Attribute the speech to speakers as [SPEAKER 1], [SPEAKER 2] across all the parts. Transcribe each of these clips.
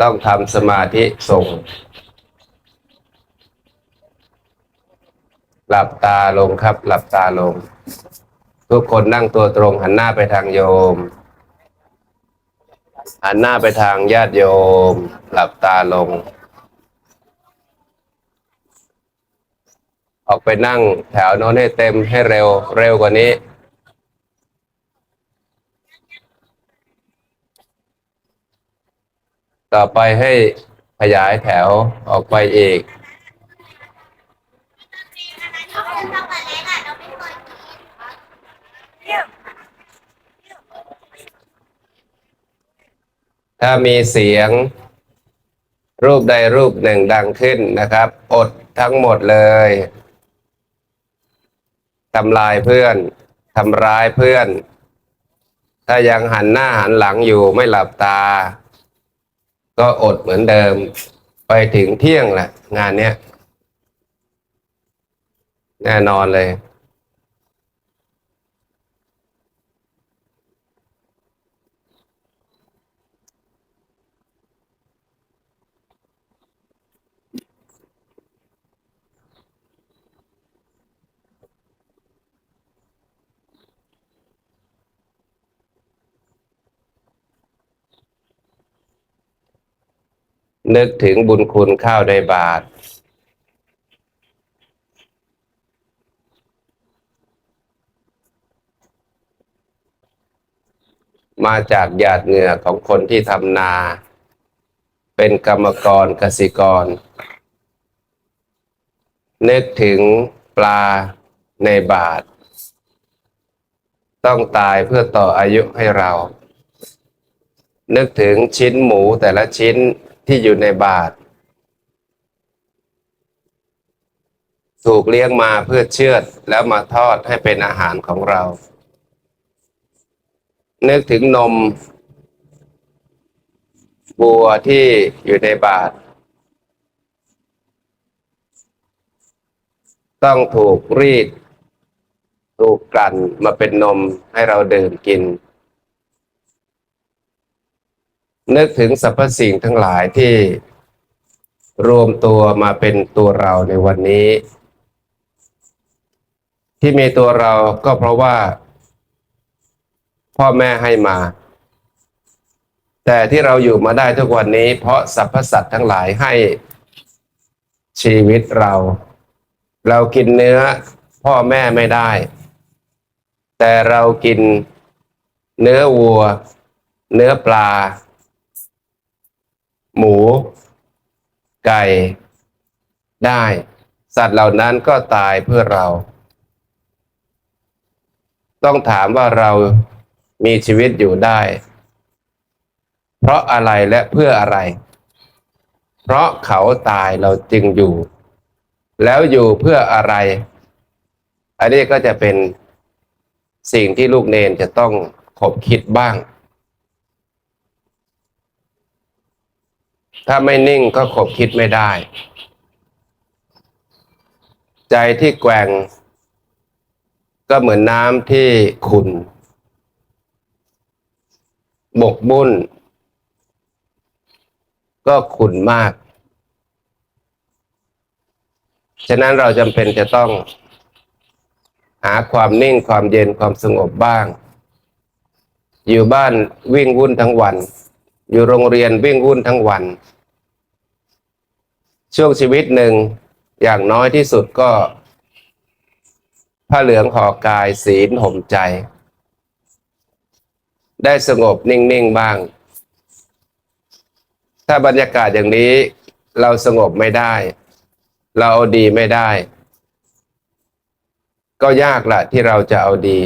[SPEAKER 1] ต้องทำสมาธิส่ง หลับตาลงครับ หลับตาลง ทุกคนนั่งตัวตรงหันหน้าไปทางโยม หันหน้าไปทางญาติโยม หลับตาลง ออกไปนั่งแถวโน้นให้เต็มให้เร็วเร็วกว่านี้ ต่อไปให้ขยายแถวออกไปอีกถ้ามีเสียง รูปใดรูปหนึ่งดังขึ้นนะครับ อดทั้งหมดเลยทำลายเพื่อนทำร้ายเพื่อน ถ้ายังหันหน้าหันหลังอยู่ไม่หลับตา ก็อดเหมือนเดิม ไปถึงเที่ยงแหละ งานเนี้ย แน่นอนเลย นึกถึงบุญคุณข้าวในบาท มาจากหยาดเหงื่อของคนที่ทำนา เป็นกรรมกรกสิกร นึกถึงปลาในบาท ต้องตายเพื่อต่ออายุให้เรา นึกถึงชิ้นหมูแต่ละชิ้น ที่อยู่ในบาทถูกเลี้ยงมาเพื่อเชือดแล้วมาทอดให้เป็นอาหารของเรา นึกถึงนม บัวที่อยู่ในบาทต้องถูกรีด ถูกกลั่นมาเป็นนมให้เราดื่มกิน นึกถึงสรรพสิ่งทั้งหลายที่รวมตัวมาเป็นตัวเราในวันนี้ ที่มีตัวเราก็เพราะว่า พ่อแม่ให้มา แต่ที่เราอยู่มาได้ทุกวันนี้ เพราะสรรพสัตว์ทั้งหลายให้ชีวิตเรา เรากินเนื้อพ่อแม่ไม่ได้ แต่เรากินเนื้อวัว เนื้อปลา หมู ไก่ ได้ สัตว์เหล่านั้นก็ตายเพื่อเรา ต้องถามว่าเรามีชีวิตอยู่ได้ เพราะอะไรและเพื่ออะไร เพราะเขาตายเราจึงอยู่ แล้วอยู่เพื่ออะไร อันนี้ก็จะเป็นสิ่งที่ลูกเนนจะต้องขบคิดบ้าง ถ้าไม่นิ่งก็ขบคิดไม่ได้ ใจที่แกว่ง ก็เหมือนน้ำที่ขุ่นบกบุ่นก็ขุ่นมาก ฉะนั้นเราจำเป็นจะต้อง หาความนิ่งความเย็นความสงบบ้าง อยู่บ้านวิ่งวุ่นทั้งวัน อยู่โรงเรียนวิ่งวุ่นทั้งวัน ช่วงชีวิตหนึ่งอย่างน้อยที่สุดก็ผ้าเหลืองห่อกายศีลห่มใจ ได้สงบนิ่ง ๆ บ้าง ถ้าบรรยากาศอย่างนี้เราสงบไม่ได้ เราเอาดีไม่ได้ ก็ยากละที่เราจะเอาดี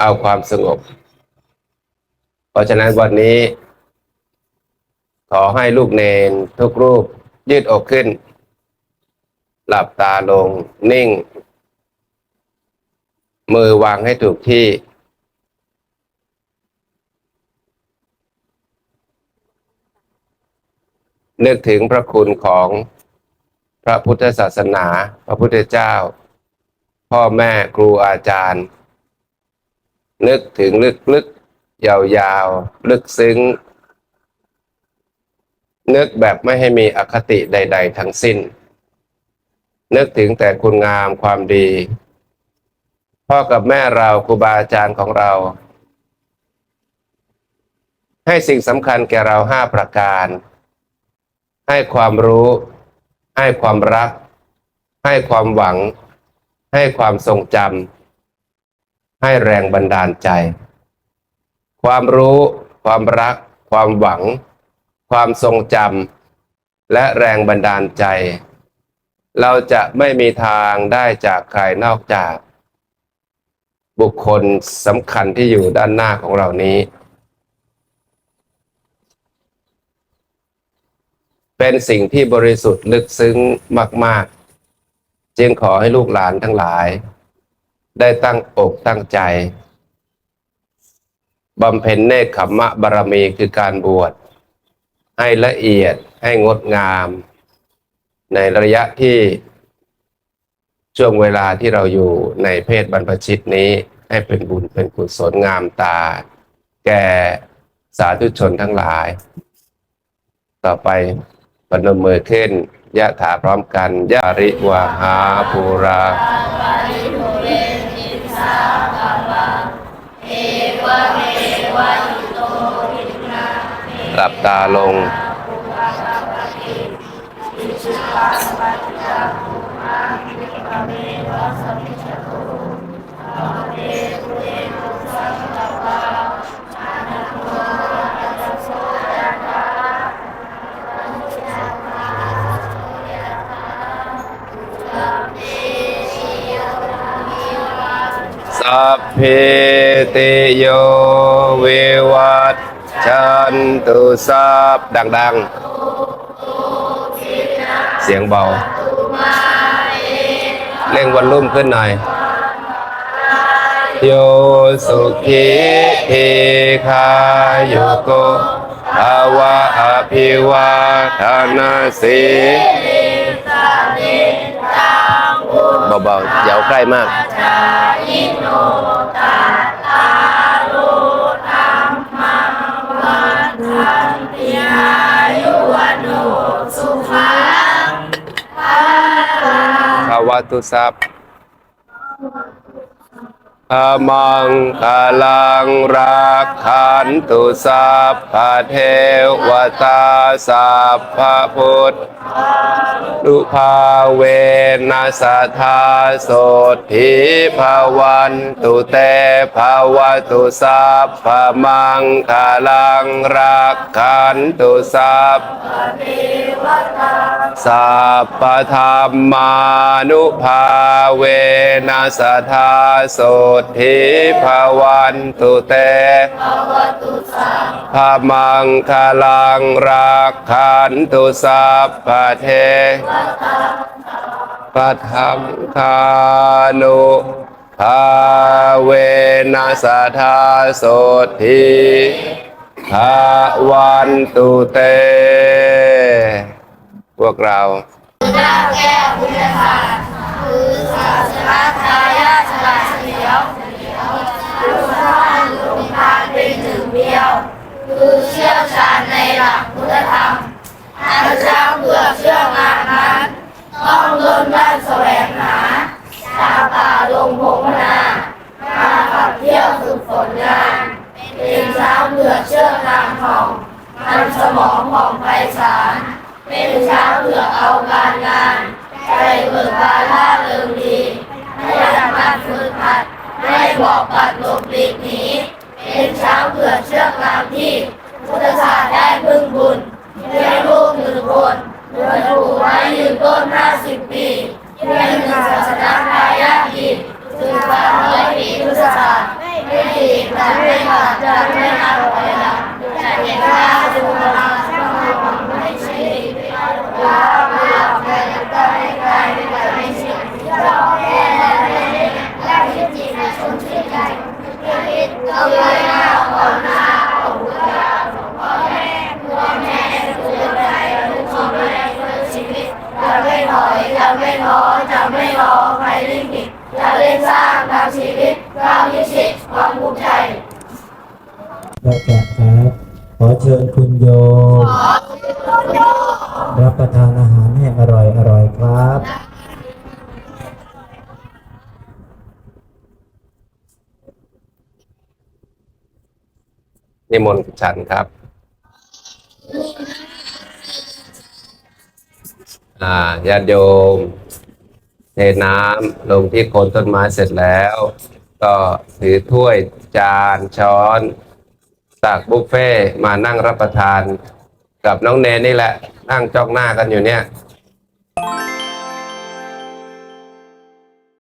[SPEAKER 1] เอาความสงบ ราะฉะนั้นวันนี้ ขอให้ลูกเนนทุกรูป ยืดอกขึ้น หลับตาลงนิ่ง มือวางให้ถูกที่ นึกถึงพระคุณของพระพุทธศาสนา พระพุทธเจ้า พ่อแม่ครูอาจารย์ นึกถึงลึกๆ ยาวๆ ลึกซึ้ง นึกแบบไม่ให้มีอคติใด ๆ ทั้งสิ้น นึกถึงแต่คุณงามความดี พ่อกับแม่เราครูบาอาจารย์ของเรา ให้สิ่งสำคัญแก่เราห้าประการ ให้ความรู้ ให้ความรัก ให้ความหวัง ให้ความทรงจำให้แรงบันดาลใจ ความรู้ ความรัก ความหวัง ความทรงจำและแรงบันดาลใจ เราจะไม่มีทางได้จากใครนอกจาก บุคคลสำคัญที่อยู่ด้านหน้าของเรานี้ เป็นสิ่งที่บริสุทธิ์ลึกซึ้งมาก ๆ จึงขอให้ลูกหลานทั้งหลาย ได้ตั้งอกตั้งใจ บำเพ็ญเนคขมะบารมีคือการบวช ให้ละเอียดให้งดงาม ในระยะที่ช่วงเวลาที่เราอยู่ในเพศบรรพชิตนี้ให้เป็นบุญเป็นกุศลงามตา แก่สาธุชนทั้งหลาย ต่อไปปนมือขึ้นยะถาพร้อมกันยะริวาหาภูรา หลับตาลง สัพเพ ติโยวิวัตชันตุสัพดังๆ เสียงเบา เร่งวันรุ่มขึ้นหน่อย โยสุขีเทคาโยโกภาวะอภิวาทานาสีเบาๆอย่าเอาใกล้มาก ภาวะตุสัพ พมังคาลังรักขันตุสัพพเทวตาสัพพพุทธลุภาเวนัสธาโสทิภาวันตุเตภาวตุสัพพะมังคาลังรักขันตุสัพสัพพธรรมานุภาเวนัสธาโสทิภาวันตุเตภามังคาลังรักขันตุสัพพะเทปธรรมคานุภาเวนัสธาโสทิภาวันตุเต พวกเรา
[SPEAKER 2] คือ เป็นตื้นเบี้ยว คือเชี่ยวชาญในหลักพุทธธรรมอาจารย์เพื่อเชื่องานนั้นต้องเดินด้านแสวงหาจาป่าลงพงนามาขับเที่ยวฝึกฝนงาน เป็นเช้าเบื่อเชื่องานของมันสมองของไพศาลเป็นเช้าเบื่อเอาการงานใจเบิกบานล่าเริงดีให้สามาฝึกหัด ให้บอกปัดหลบหลีกหนีเป็นช้างเผื่อเชือกงามที่ พุทธศาสตร์ได้พึ่งบุญเลี้ยงลูกหนึ่งคนโดยปลูกไม้ยืนต้นห้าสิบปีเพียงหนึ่งศาสนาทายาทอีกถึงสามร้อยปีพุทธศาสตร์ไม่ตีแต่ไม่ขาดจะไม่นับถอยหลังจะเห็นว่าจุฬาช่า ประแกะแพ้ขอเชิญคุณโยรับประทานอาหารให้
[SPEAKER 3] อร่อยอร่อยค
[SPEAKER 2] รับ
[SPEAKER 1] นิมนต์ฉันครับ อ่าญาติโยม เทน้ำลงที่โคนต้นไม้เสร็จแล้ว ก็ถือถ้วยจานช้อน ตักบุฟเฟ่ต์มานั่งรับประทาน กับน้องเนนนี่แหละ นั่งจ้องหน้ากันอยู่เนี่ย